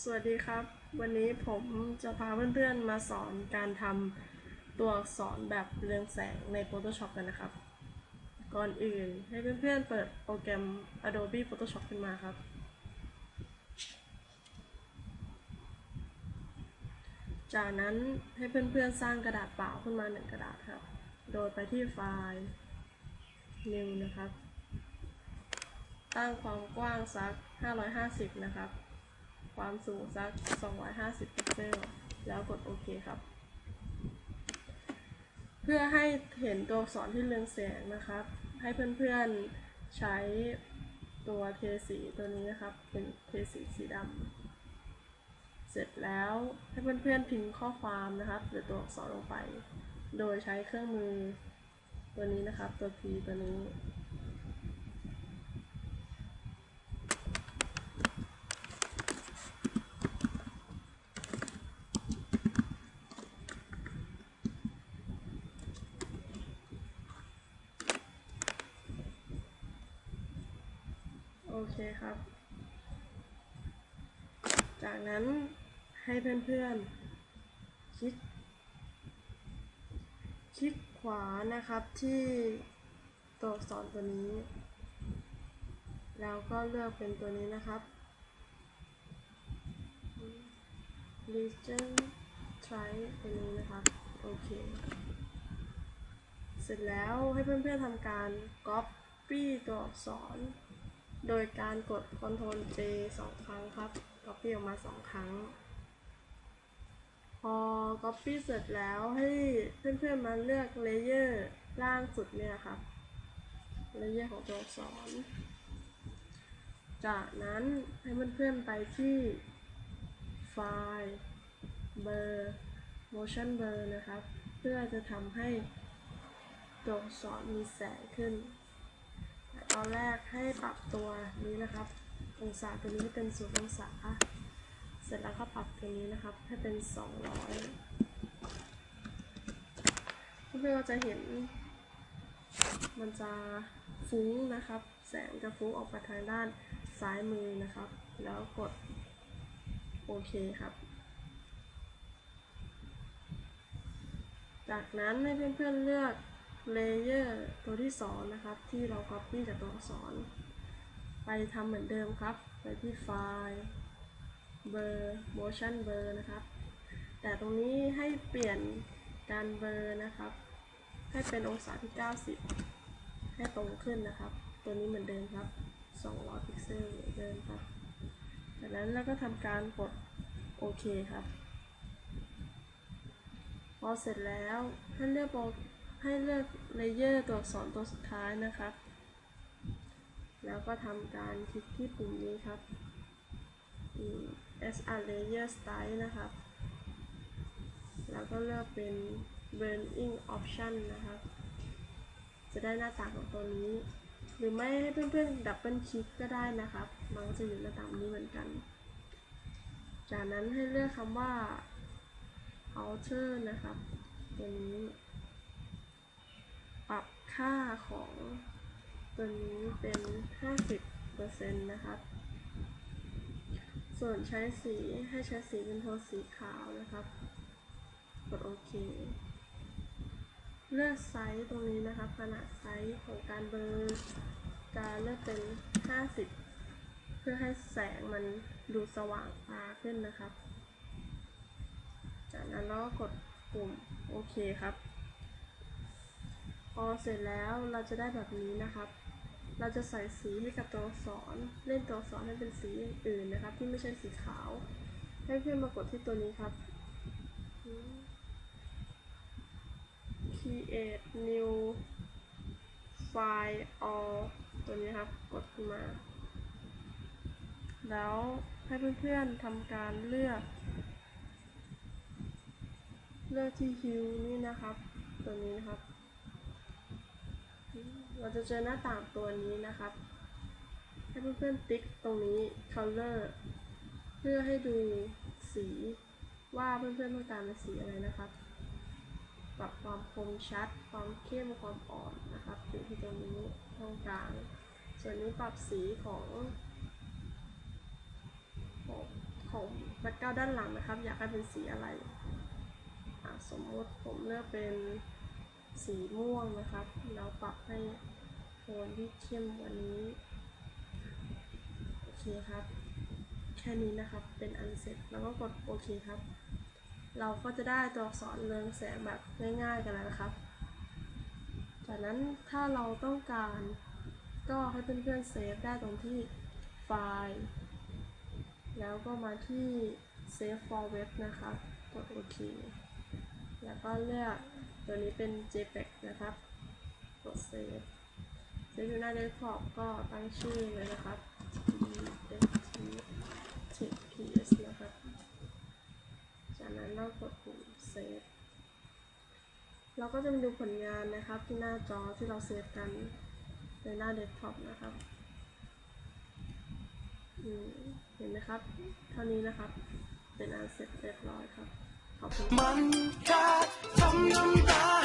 สวัสดีครับ วันนี้ผมจะพาเพื่อนๆมาสอนการทำตัวอักษรแบบเรืองแสงใน Photoshop กันนะครับ ก่อนอื่นให้เพื่อนๆเปิดโปรแกรม Adobe Photoshop ขึ้นมาครับ จากนั้นให้เพื่อนๆสร้างกระดาษเปล่าขึ้นมาหนึ่งกระดาษครับ โดยไปที่ไฟล์ New นะครับ ตั้งความกว้างสัก 550 นะครับ ความสูงสัก 250 พิกเซล แล้วกดโอเคครับ เพื่อให้เห็นตัวอักษรที่เรืองแสงนะครับ ให้เพื่อนๆใช้ตัวเทสีตัวนี้นะครับ เป็นเทสีสีดำเสร็จแล้วให้เพื่อนๆพิมพ์ข้อความนะครับ หรือตัวอักษรลงไป โดยใช้เครื่องมือตัวนี้นะครับ ตัว P ตัวนี้ เคครับ จากนั้นให้เพื่อนๆ คลิก คลิกขวานะครับที่ตัวอักษรตัวนี้ แล้วก็เลือกเป็นตัวนี้นะครับ region try ตัวนี้นะครับ โอเค เสร็จแล้วให้เพื่อนๆทำการ copy ตัวอักษร โดยการกด Ctrl J สองครั้งครับ Copy ออกมาสองครั้ง พอ Copy เสร็จแล้วให้เพื่อนๆมาเลือก Layer ล่างสุดเนี่ยครับ Layer ของตัวอักษร จากนั้นให้เพื่อนๆไปที่ไฟล์ Blur Motion Blur นะครับ เพื่อจะทำให้ตัวอักษรมีแสงขึ้น ตอนแรกให้ปรับตัวนี้นะครับ องศาตัวนี้ให้เป็นศูนย์องศา เสร็จแล้วก็ปรับตัวนี้นะครับ ให้เป็น 200เพื่อนๆก็จะเห็น มันจะฟุ้งนะครับ แสงจะฟุ้งออกไปทางด้านซ้ายมือนะครับ แล้วกดโอเคครับ จากนั้นให้เพื่อนๆเลือก เลเยอร์ตัวที่สองนะครับ ที่เรา Copy จากตัวอักษร ไปทำเหมือนเดิมครับ ไปที่ไฟล์ Blur Motion Blur นะครับ แต่ตรงนี้ให้เปลี่ยนการเบลอนะครับ ให้เป็นองศาที่ 90 ให้ตรงขึ้นนะครับ ตัวนี้เหมือนเดิมครับ 200 พิกเซลเหมือนเดิมครับ จากนั้นเราก็ทำการกดโอเคครับ พอเสร็จแล้วให้เลือกโปร ให้เลือกเลเยอร์ตัวอักษรตัวสุดท้ายนะครับ แล้วก็ทำการคลิกที่ปุ่มนี้ครับ SR Layer Style นะครับ แล้วก็เลือกเป็น Blending Option นะครับ จะได้หน้าต่างของตัวนี้ หรือไม่ให้เพื่อนๆดับเบิลคลิกก็ได้นะครับ มันก็จะอยู่หน้าต่างนี้เหมือนกัน จากนั้นให้เลือกคำว่า Alter นะครับ ตัวนี้ ค่าของตัวนี้เป็น 50%นะครับ ส่วนใช้สีให้ใช้สีเป็นโทนสีขาวนะครับ กดโอเค เลือกไซส์ตรงนี้นะครับ ขนาดไซส์ของการเบอร์จะเลือกเป็น 50 เพื่อให้แสงมันดูสว่างตาขึ้นนะครับ จากนั้นเราก็กดปุ่มโอเคครับ พอเสร็จแล้วเราจะได้แบบนี้นะครับ เราจะใส่สีให้กับตัวอักษร เล่นตัวอักษรให้เป็นสีอื่นนะครับ ที่ไม่ใช่สีขาว ให้เพื่อนมากดที่ตัวนี้ครับ create new file all ตัวนี้ครับ กดขึ้นมา แล้วให้เพื่อนๆทำการเลือก เลือกที่ hue นี่นะครับ ตัวนี้นะครับ เราจะเจอหน้าต่างตัวนี้นะครับ ให้เพื่อนๆติ๊กตรงนี้ color เพื่อให้ดูสีว่าเพื่อนๆต้องการเป็นสีอะไรนะครับ ปรับความคมชัด ความเข้ม ความอ่อนนะครับอยู่ที่ตรงนี้ตรงกลาง ส่วนนี้ปรับสีของของของแบ็กกราวด้านหลังนะครับ อยากให้เป็นสีอะไร สมมติผมเลือกเป็น สีม่วงนะครับแล้วปรับให้โทนที่เข้มว่านี้ โอเคครับ แค่นี้นะครับ เป็นอันเสร็จ แล้วก็กดโอเคครับ เราก็จะได้ตัวอักษรเรืองแสงแบบง่ายๆกันแล้วนะครับ จากนั้นถ้าเราต้องการก็ให้เพื่อนๆเซฟได้ตรงที่ไฟล์ แล้วก็มาที่ Save for Web นะครับ กดโอเค แล้วก็เลือก ตัวนี้เป็น JPEG นะครับกด Save เซฟอยู่หน้า Desktop ก็ตั้งชื่อเลยนะครับ txt นะครับ จากนั้นเรากดปุ่ม Save เราก็จะมาดูผลงานนะครับที่หน้าจอที่เราเซฟกันในหน้าเดสก์ท็อปนะครับเห็นไหมครับ เท่านี้นะครับ เป็นอันเสร็จเรียบร้อยครับ มันแค่ทำน้ำตา